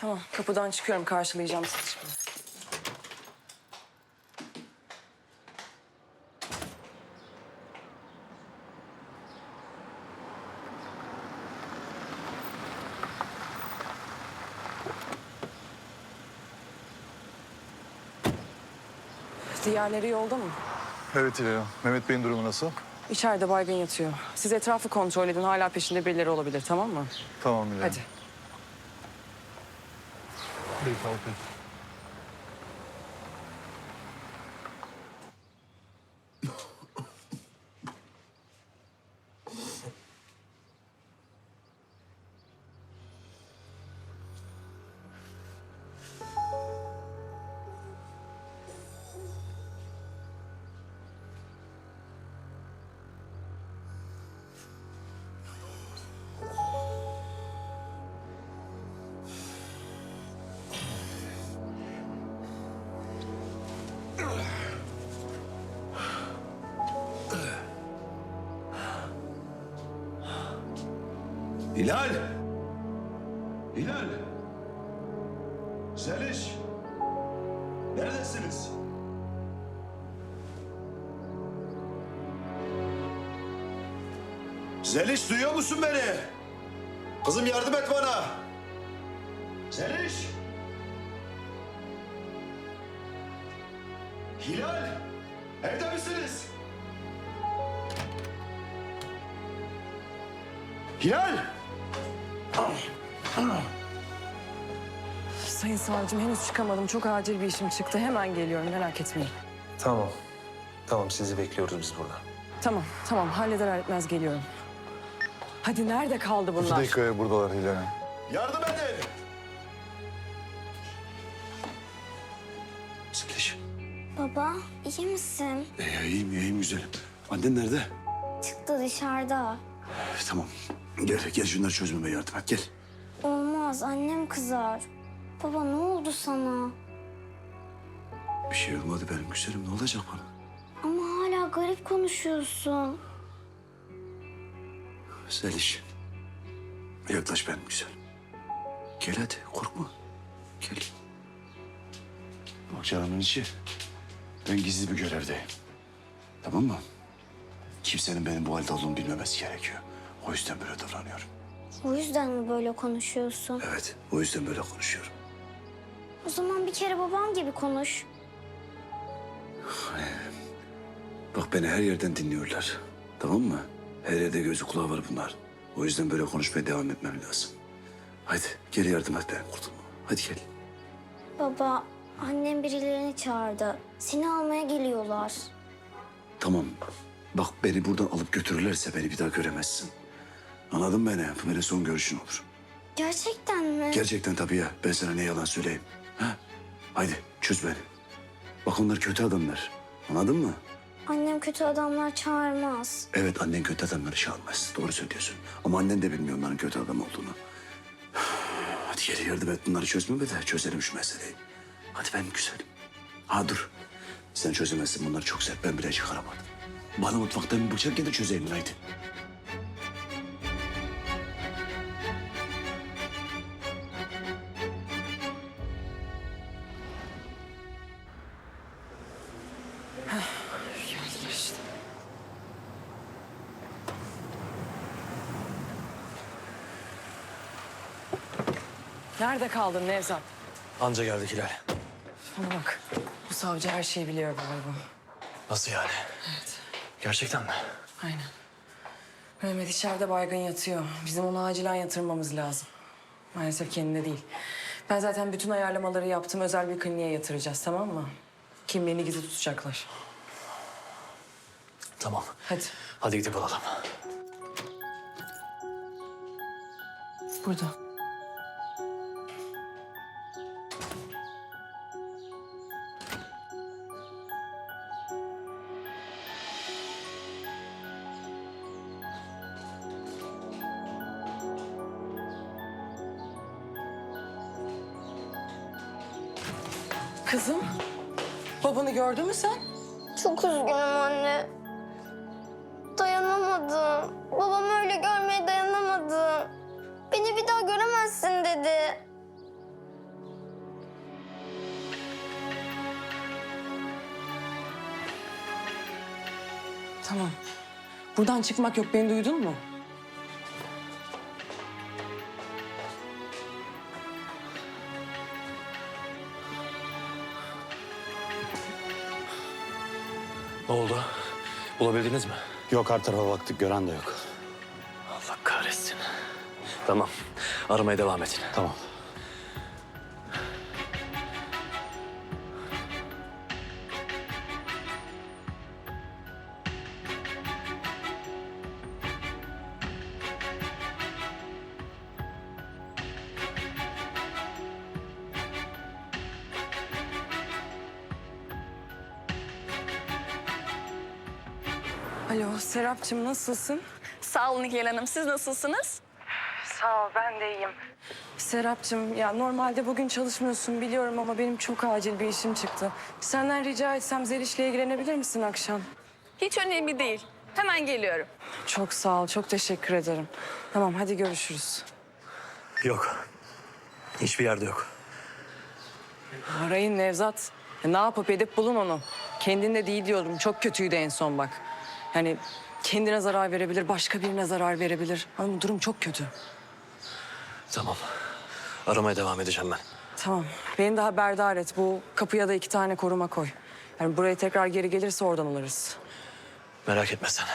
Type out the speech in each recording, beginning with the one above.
Tamam kapıdan çıkıyorum karşılayacağım sizi şimdi. Diğerleri yolda mı? Evet Hanım. Mehmet Bey'in durumu nasıl? İçeride baygın yatıyor. Siz etrafı kontrol edin. Hala peşinde birileri olabilir tamam mı? Tamam Hilal Hanım. Please hold it. Hilal! Hilal! Zeliş! Neredesiniz? Zeliş duyuyor musun beni? Kızım yardım et bana. Zeliş! Hilal! Evde misiniz? Hilal! Sayın savcım henüz çıkamadım. Çok acil bir işim çıktı. Hemen geliyorum merak etmeyin. Tamam. Tamam sizi bekliyoruz biz burada. Tamam tamam halleder halletmez geliyorum. Hadi nerede kaldı İki bunlar? dakikaya buradalar Hilal Hanım. Yardım edin! Zeliş. Baba, iyi misin? Ee, iyiyim, iyiyim güzelim. Annen nerede? Çıktı dışarıda. Tamam. Gel, gel şunları çözmeme yardım et. Gel. Olmaz, annem kızar. Baba ne oldu sana? Bir şey olmadı benim güzelim. Ne olacak bana? Ama hala garip konuşuyorsun. Zeliş. Yaklaş benim güzelim. Gel hadi, korkma. Gel. Bak canımın içi. Ben gizli bir görevdeyim. Tamam mı? Kimsenin benim bu halde olduğumu bilmemesi gerekiyor. O yüzden böyle davranıyorum. O yüzden mi böyle konuşuyorsun? Evet, o yüzden böyle konuşuyorum. O zaman bir kere babam gibi konuş. Bak beni her yerden dinliyorlar. Tamam mı? Her yerde gözü kulağı var bunlar. O yüzden böyle konuşmaya devam etmem lazım. Hadi geri yardım et benim kurtulma. Hadi gel. Baba, annem birilerini çağırdı. Seni almaya geliyorlar. Tamam. Bak beni buradan alıp götürürlerse beni bir daha göremezsin. Anladın beni? Bu benim son görüşün olur. Gerçekten mi? Gerçekten tabii ya. Ben sana ne yalan söyleyeyim. Ha? Haydi çöz beni. Bak onlar kötü adamlar. Anladın mı? Annem kötü adamlar çağırmaz. Evet annen kötü adamları çağırmaz. Doğru söylüyorsun. Ama annen de bilmiyor onların kötü adam olduğunu. Hadi geri yardım et bunları çözmeme de çözelim şu meseleyi. Hadi benim güzelim. Ha dur. Sen çözemezsin bunlar çok sert. Ben bile çıkaramadım. Bana mutfaktan bir bıçak getir çözeyim haydi. Nerede kaldın Nevzat? Anca geldik Hilal. Bana bak. Bu savcı her şeyi biliyor galiba. Nasıl yani? Evet. Gerçekten mi? Aynen. Mehmet içeride baygın yatıyor. Bizim onu acilen yatırmamız lazım. Maalesef kendine değil. Ben zaten bütün ayarlamaları yaptım. Özel bir kliniğe yatıracağız tamam mı? Kimliğini gizli tutacaklar. Tamam. Hadi. Hadi gidip alalım. Burada. Kızım, babanı gördün mü sen? Çok üzgünüm anne. Dayanamadım. Babam öyle görmeye dayanamadım. Beni bir daha göremezsin dedi. Tamam. Buradan çıkmak yok, beni duydun mu? Ne oldu? Bulabildiniz mi? Yok her tarafa baktık gören de yok. Allah kahretsin. Tamam. Aramaya devam edin. Tamam. Alo Serapcığım nasılsın? Sağ olun Nihal Hanım. Siz nasılsınız? Sağ ol ben de iyiyim. Serapcığım ya normalde bugün çalışmıyorsun biliyorum ama benim çok acil bir işim çıktı. Senden rica etsem Zeliş'le ilgilenebilir misin akşam? Hiç önemli değil. Hemen geliyorum. Çok sağ ol, çok teşekkür ederim. Tamam, hadi görüşürüz. Yok. Hiçbir yerde yok. Arayın Nevzat. Ya ne yapıp edip bulun onu. Kendinde değil diyorum, çok kötüydü en son bak. Yani kendine zarar verebilir, başka birine zarar verebilir. Ama durum çok kötü. Tamam. Aramaya devam edeceğim ben. Tamam, beni de haberdar et. Bu kapıya da iki tane koruma koy. Yani buraya tekrar geri gelirse oradan alırız. Merak etme sen.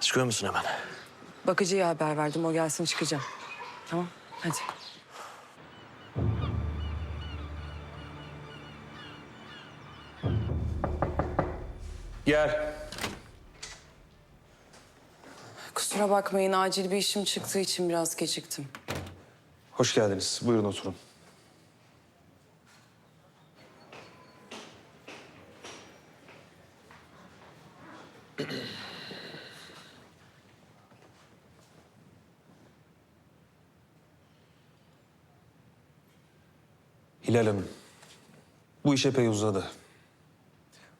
Çıkıyor musun hemen? Bakıcıya haber verdim, o gelsin çıkacağım. Tamam, hadi. Gel. Kusura bakmayın, acil bir işim çıktığı için biraz geciktim. Hoş geldiniz. Buyurun oturun. Hilal Hanım, bu iş epey uzadı.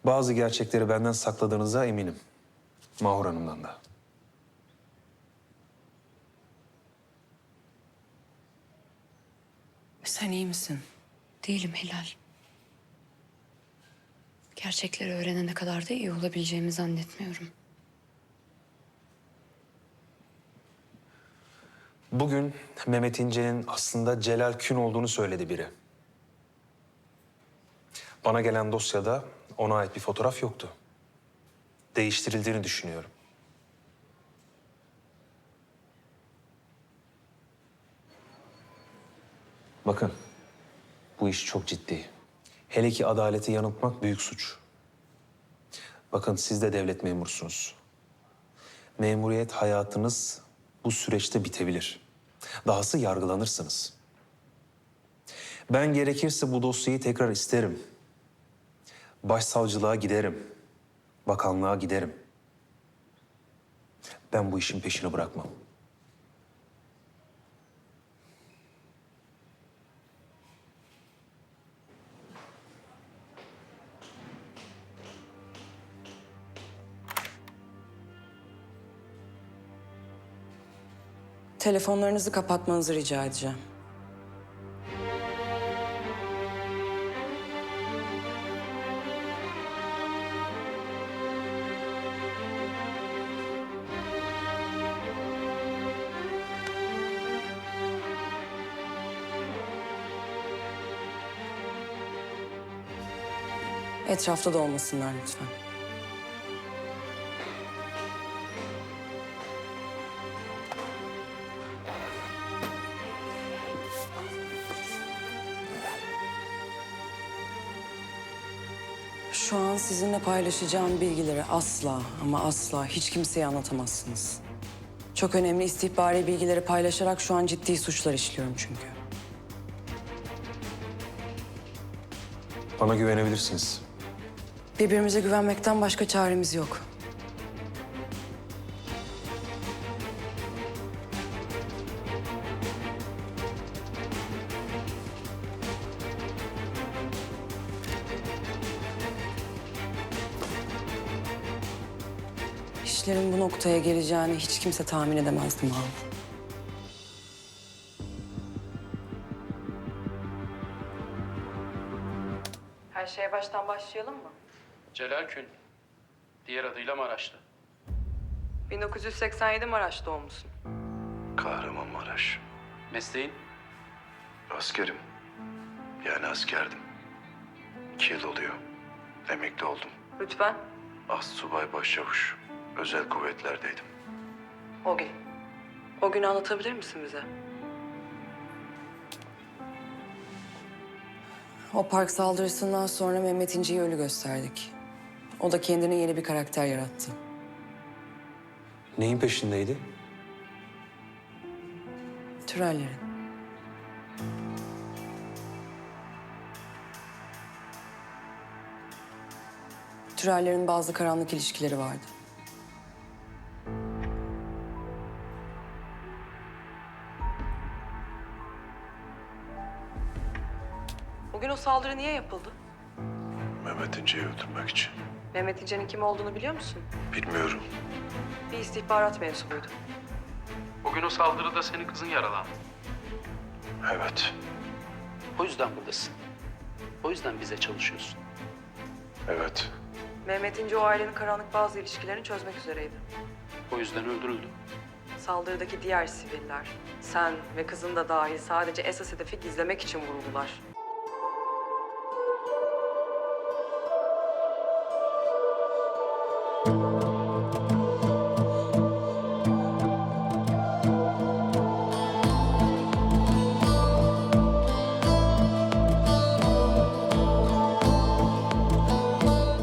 Bazı gerçekleri benden sakladığınıza eminim. Mahur Hanım'dan da. Sen iyi misin? Değilim Hilal. Gerçekleri öğrenene kadar da iyi olabileceğimi zannetmiyorum. Bugün Mehmet İnce'nin aslında Celal Kün olduğunu söyledi biri. Bana gelen dosyada ona ait bir fotoğraf yoktu. Değiştirildiğini düşünüyorum. Bakın, bu iş çok ciddi. Hele ki adaleti yanıltmak büyük suç. Bakın siz de devlet memursunuz. Memuriyet hayatınız bu süreçte bitebilir. Dahası yargılanırsınız. Ben gerekirse bu dosyayı tekrar isterim. Başsavcılığa giderim. Bakanlığa giderim. Ben bu işin peşini bırakmam. Telefonlarınızı kapatmanızı rica edeceğim. Etrafta da olmasınlar lütfen. Şu an sizinle paylaşacağım bilgileri asla ama asla hiç kimseye anlatamazsınız. Çok önemli istihbari bilgileri paylaşarak şu an ciddi suçlar işliyorum çünkü. Bana güvenebilirsiniz. Birbirimize güvenmekten başka çaremiz yok. Bu noktaya geleceğini hiç kimse tahmin edemezdi Mahmut. Her şeye baştan başlayalım mı? Celal Kün. Diğer adıyla Maraşlı. 1987 Maraş doğumlusun. Kahramanmaraş. Mesleğin? Askerim. Yani askerdim. İki yıl oluyor. Emekli oldum. Lütfen. Astsubay başçavuş. Özel kuvvetlerdeydim. O gün. O günü anlatabilir misin bize? O park saldırısından sonra Mehmet İnce'yi ölü gösterdik. O da kendine yeni bir karakter yarattı. Neyin peşindeydi? Türellerin. Türellerin bazı karanlık ilişkileri vardı. Saldırı niye yapıldı? Mehmet İnce'yi öldürmek için. Mehmet İnce'nin kim olduğunu biliyor musun? Bilmiyorum. Bir istihbarat mensubuydu. Bugün o saldırıda senin kızın yaralandı. Evet. O yüzden buradasın. O yüzden bize çalışıyorsun. Evet. Mehmet İnce o ailenin karanlık bazı ilişkilerini çözmek üzereydi. O yüzden öldürüldü. Saldırıdaki diğer siviller, sen ve kızın da dahil sadece esas hedefi gizlemek için vuruldular.